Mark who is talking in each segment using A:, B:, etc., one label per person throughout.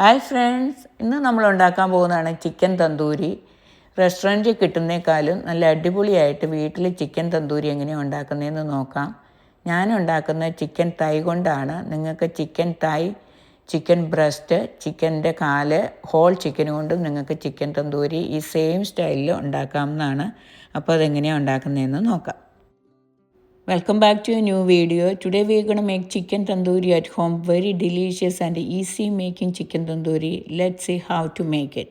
A: Hi friends ഇന്ന് നമ്മൾ ഉണ്ടാക്കാൻ പോകുന്നതാണ് ചിക്കൻ തന്തൂരി. റെസ്റ്റോറന്റിൽ കിട്ടുന്നേക്കാളും നല്ല അടിപൊളിയായിട്ട് വീട്ടിൽ ചിക്കൻ തന്തൂരി എങ്ങനെയാണ് ഉണ്ടാക്കുന്നതെന്ന് നോക്കാം. ഞാൻ ഉണ്ടാക്കുന്ന ചിക്കൻ തൈ കൊണ്ടാണ് നിങ്ങൾക്ക് ചിക്കൻ തൈ ചിക്കൻ ബ്രസ്റ്റ് ചിക്കന്റെ കാൽ ഹോൾ ചിക്കൻ കൊണ്ടും നിങ്ങൾക്ക് ചിക്കൻ തന്തൂരി ഈ സെയിം സ്റ്റൈലിൽ ഉണ്ടാക്കാവുന്നതാണ്. അപ്പോൾ അതെങ്ങനെയാണ് ഉണ്ടാക്കുന്നതെന്ന് നോക്കാം. Welcome back to a new video. Today we are going to make chicken tandoori at home. Very delicious and easy making chicken tandoori. Let's see how to make it.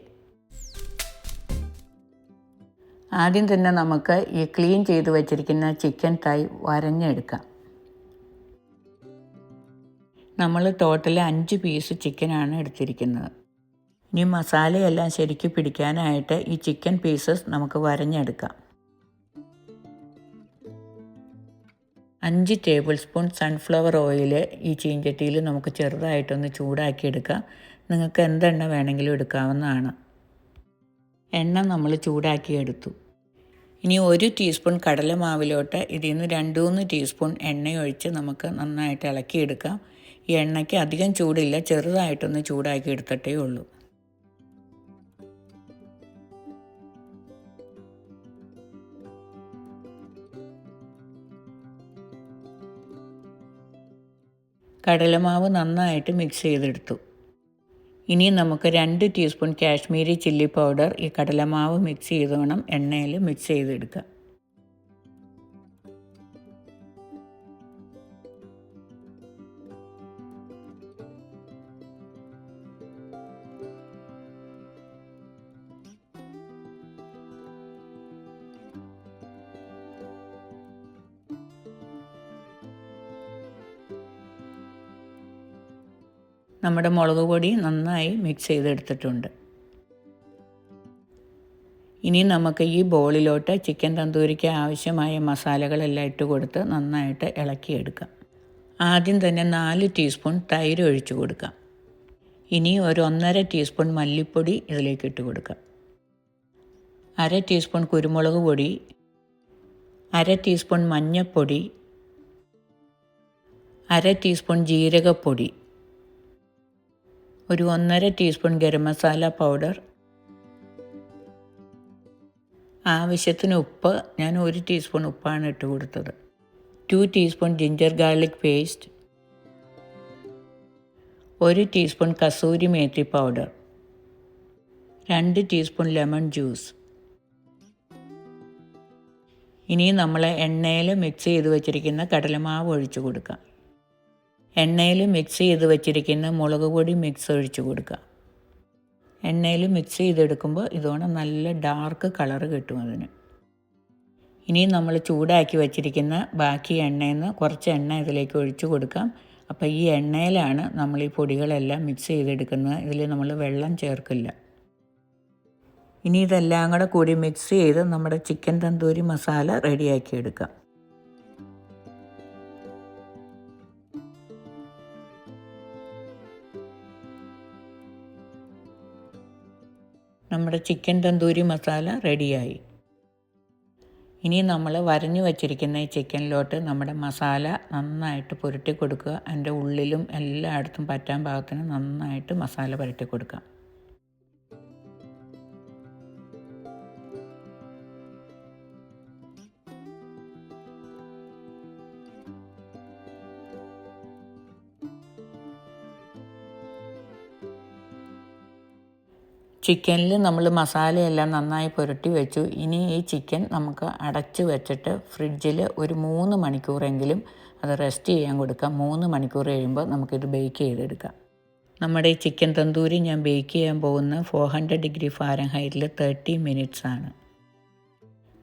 A: ആദ്യം തന്നെ നമുക്ക് ഈ ക്ലീൻ ചെയ്ത് വെച്ചിരിക്കുന്ന ചിക്കൻ തൈ വരഞ്ഞെടുക്കാം നമ്മൾ total അഞ്ച് piece ചിക്കനാണ് എടുത്തിരിക്കുന്നത് ഇനി മസാലയെല്ലാം ശരിക്ക് പിടിക്കാനായിട്ട് ഈ ചിക്കൻ പീസസ് നമുക്ക് വരഞ്ഞെടുക്കാം അഞ്ച് ടേബിൾ സ്പൂൺ സൺഫ്ലവർ ഓയിൽ ഈ ചീഞ്ചട്ടിയിൽ നമുക്ക് ചെറുതായിട്ടൊന്ന് ചൂടാക്കി എടുക്കാം നിങ്ങൾക്ക് എന്തെണ്ണ വേണമെങ്കിലും എടുക്കാവുന്നതാണ്. എണ്ണ നമ്മൾ ചൂടാക്കി എടുത്തു ഇനി ഒരു ടീസ്പൂൺ കടലമാവിലോട്ട് ഇതിൽ നിന്ന് രണ്ട് മൂന്ന് ടീസ്പൂൺ എണ്ണയൊഴിച്ച് നമുക്ക് നന്നായിട്ട് ഇളക്കിയെടുക്കാം. ഈ എണ്ണയ്ക്ക് അധികം ചൂടില്ല ചെറുതായിട്ടൊന്ന് ചൂടാക്കി എടുത്തിട്ടേ ഉള്ളൂ. കടലമാവ് നന്നായിട്ട് മിക്സ് ചെയ്തെടുത്തു. ഇനി നമുക്ക് രണ്ട് ടീസ്പൂൺ കാശ്മീരി ചില്ലി പൗഡർ ഈ കടലമാവ് മിക്സ് ചെയ്ത് വേണം എണ്ണയിൽ മിക്സ് ചെയ്തെടുക്കുക. നമ്മുടെ മുളക് പൊടി നന്നായി മിക്സ് ചെയ്തെടുത്തിട്ടുണ്ട്. ഇനി നമുക്ക് ഈ ബോളിലോട്ട് ചിക്കൻ തന്തൂരിക്ക് ആവശ്യമായ മസാലകളെല്ലാം ഇട്ട് കൊടുത്ത് നന്നായിട്ട് ഇളക്കിയെടുക്കാം. ആദ്യം തന്നെ നാല് ടീസ്പൂൺ തൈര് ഒഴിച്ചു കൊടുക്കാം. ഇനി ഒരു ഒന്നര ടീസ്പൂൺ മല്ലിപ്പൊടി ഇതിലേക്ക് ഇട്ട് കൊടുക്കാം. അര ടീസ്പൂൺ കുരുമുളക് പൊടി അര ടീസ്പൂൺ മഞ്ഞൾപ്പൊടി അര ടീസ്പൂൺ ജീരകപ്പൊടി ഒരു ഒന്നര ടീസ്പൂൺ ഗരം മസാല പൗഡർ ആവശ്യത്തിന് ഉപ്പ് ഞാൻ ഒരു ടീസ്പൂൺ ഉപ്പാണ് ഇട്ട് കൊടുത്തത്. Two teaspoon ginger garlic paste ഒരു ടീസ്പൂൺ കസൂരി മേത്തി പൗഡർ രണ്ട് ടീസ്പൂൺ ലെമൺ ജ്യൂസ് ഇനി നമ്മൾ എണ്ണയിൽ മിക്സ് ചെയ്ത് വെച്ചിരിക്കുന്ന കടലമാവ് ഒഴിച്ചു കൊടുക്കാം. എണ്ണയിൽ മിക്സ് ചെയ്ത് വെച്ചിരിക്കുന്ന മുളക് പൊടി മിക്സ് ഒഴിച്ചു കൊടുക്കുക. എണ്ണയിൽ മിക്സ് ചെയ്തെടുക്കുമ്പോൾ ഇതോടെ നല്ല ഡാർക്ക് കളറ് കിട്ടും അതിന്. ഇനി നമ്മൾ ചൂടാക്കി വെച്ചിരിക്കുന്ന ബാക്കി എണ്ണയിൽ നിന്ന് കുറച്ച് എണ്ണ ഇതിലേക്ക് ഒഴിച്ചു കൊടുക്കാം. അപ്പോൾ ഈ എണ്ണയിലാണ് നമ്മൾ ഈ പൊടികളെല്ലാം മിക്സ് ചെയ്തെടുക്കുന്നത്. ഇതിൽ നമ്മൾ വെള്ളം ചേർക്കില്ല. ഇനി ഇതെല്ലാം കൂടെ കൂടി മിക്സ് ചെയ്ത് നമ്മുടെ ചിക്കൻ തന്തൂരി മസാല റെഡിയാക്കി എടുക്കാം. നമ്മുടെ ചിക്കൻ തന്തൂരി മസാല റെഡിയായി. ഇനി നമ്മൾ വരഞ്ഞു വച്ചിരിക്കുന്ന ഈ ചിക്കനിലോട്ട് നമ്മുടെ മസാല നന്നായിട്ട് പുരട്ടി കൊടുക്കുക. അതിന്റെ ഉള്ളിലും എല്ലായിടത്തും പറ്റാൻ പാകത്തിന് നന്നായിട്ട് മസാല പുരട്ടി കൊടുക്കാം. ചിക്കനിൽ നമ്മൾ മസാലയെല്ലാം നന്നായി പുരട്ടി വെച്ചു. ഇനി ഈ ചിക്കൻ നമുക്ക് അടച്ച് വെച്ചിട്ട് ഫ്രിഡ്ജിൽ ഒരു മൂന്ന് മണിക്കൂറെങ്കിലും അത് റെസ്റ്റ് ചെയ്യാൻ കൊടുക്കാം. മൂന്ന് മണിക്കൂർ കഴിയുമ്പോൾ നമുക്കിത് ബേക്ക് ചെയ്തെടുക്കാം. നമ്മുടെ ഈ ചിക്കൻ തന്തൂരി ഞാൻ ബേക്ക് ചെയ്യാൻ പോകുന്ന ഫോർ ഹൺഡ്രഡ് ഡിഗ്രി ഫാരൻ ഹൈറ്റിൽ തേർട്ടി മിനിറ്റ്സ് ആണ്.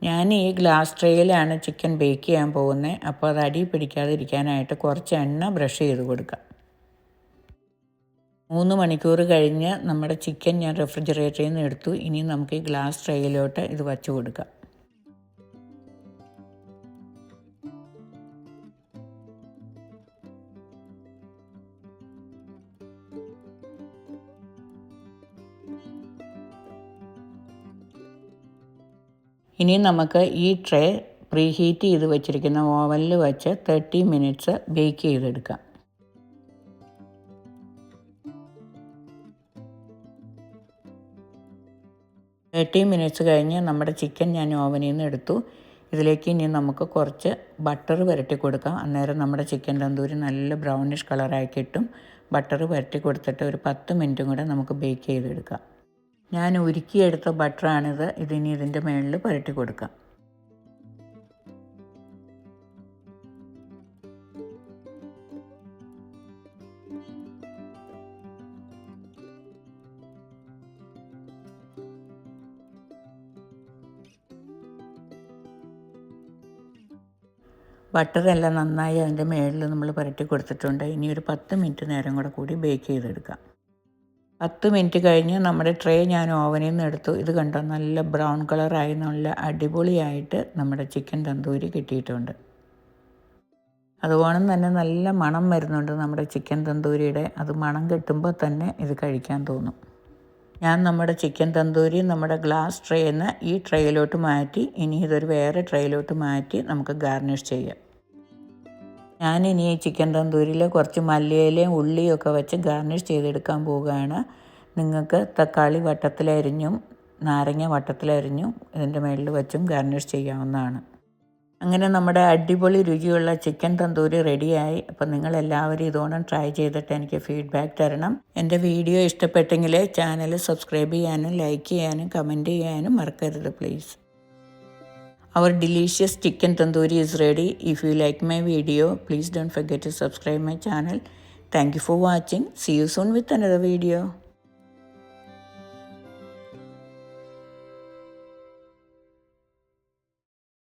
A: ഞാൻ ഈ ഗ്ലാസ് ട്രേയിലാണ് ചിക്കൻ ബേക്ക് ചെയ്യാൻ പോകുന്നത്. അപ്പോൾ അത് അടി പിടിക്കാതിരിക്കാനായിട്ട് കുറച്ച് എണ്ണ ബ്രഷ് ചെയ്ത് കൊടുക്കാം. മൂന്ന് മണിക്കൂർ കഴിഞ്ഞ് നമ്മുടെ ചിക്കൻ ഞാൻ റെഫ്രിജറേറ്ററിൽ നിന്ന് എടുത്തു. ഇനി നമുക്ക് ഈ ഗ്ലാസ് ട്രേയിലോട്ട് ഇത് വച്ച് കൊടുക്കാം. ഇനി നമുക്ക് ഈ ട്രേ പ്രീഹീറ്റ് ചെയ്ത് വെച്ചിരിക്കുന്ന ഓവനിൽ വെച്ച് തേർട്ടി മിനിറ്റ്സ് ബേക്ക് ചെയ്തെടുക്കാം. തേർട്ടി മിനിറ്റ്സ് കഴിഞ്ഞ് നമ്മുടെ ചിക്കൻ ഞാൻ ഓവനിൽ നിന്ന് എടുത്തു. ഇതിലേക്ക് ഇനി നമുക്ക് കുറച്ച് ബട്ടർ പുരട്ടി കൊടുക്കാം. അന്നേരം നമ്മുടെ ചിക്കൻ തന്തൂരി നല്ല ബ്രൗണിഷ് കളറായി കിട്ടും. ബട്ടർ പുരട്ടി കൊടുത്തിട്ട് ഒരു പത്ത് മിനിറ്റും കൂടെ നമുക്ക് ബേക്ക് ചെയ്തെടുക്കാം. ഞാൻ ഉരുക്കിയെടുത്ത ബട്ടറാണിത്. ഇതിനി ഇതിന്റെ മുകളിൽ പുരട്ടി കൊടുക്കാം. ബട്ടറെല്ലാം നന്നായി അതിന്റെ മേളിൽ നമ്മൾ പുരട്ടി കൊടുത്തിട്ടുണ്ട്. ഇനി ഒരു പത്ത് മിനിറ്റ് നേരം കൂടെ കൂടി ബേക്ക് ചെയ്തെടുക്കാം. പത്ത് മിനിറ്റ് കഴിഞ്ഞ് നമ്മുടെ ട്രേ ഞാൻ ഓവനിൽ നിന്ന് എടുത്തു. ഇത് കണ്ടോ? നല്ല ബ്രൗൺ കളറായി നല്ല അടിപൊളിയായിട്ട് നമ്മുടെ ചിക്കൻ തന്തൂരി കിട്ടിയിട്ടുണ്ട്. അതുപോലെ തന്നെ നല്ല മണം വരുന്നുണ്ട് നമ്മുടെ ചിക്കൻ തന്തൂരിയുടെ. അത് മണം കിട്ടുമ്പോൾ തന്നെ ഇത് കഴിക്കാൻ തോന്നും. ഞാൻ നമ്മുടെ ചിക്കൻ തന്തൂരി നമ്മുടെ ഗ്ലാസ് ട്രേന്ന് ഈ ട്രേയിലോട്ട് മാറ്റി ഇനി ഇതൊരു വേറെ ട്രേയിലോട്ട് മാറ്റി നമുക്ക് ഗാർണിഷ് ചെയ്യാം. ഞാനിനി ചിക്കൻ തന്തൂരിയിൽ കുറച്ച് മല്ലിയിലയും ഉള്ളിയും ഒക്കെ വെച്ച് ഗാർണിഷ് ചെയ്തെടുക്കാൻ പോവുകയാണ്. നിങ്ങൾക്ക് തക്കാളി വട്ടത്തിലരിഞ്ഞും നാരങ്ങ വട്ടത്തിലരിഞ്ഞും ഇതിന്റെ മുകളിൽ വെച്ചും ഗാർണിഷ് ചെയ്യാവുന്നതാണ്. അങ്ങനെ നമ്മുടെ അടിപൊളി രുചിയുള്ള ചിക്കൻ തന്തൂരി റെഡിയായി അപ്പം നിങ്ങളെല്ലാവരും ഇതോണം ട്രൈ ചെയ്തിട്ട് എനിക്ക് ഫീഡ്ബാക്ക് തരണം. എന്റെ വീഡിയോ ഇഷ്ടപ്പെട്ടെങ്കിൽ ചാനൽ സബ്സ്ക്രൈബ് ചെയ്യാനും ലൈക്ക് ചെയ്യാനും കമന്റ് ചെയ്യാനും മറക്കരുത് please Our delicious chicken tandoori is ready. If you like my video, please don't forget to subscribe my channel. Thank you for watching. See you soon with another video.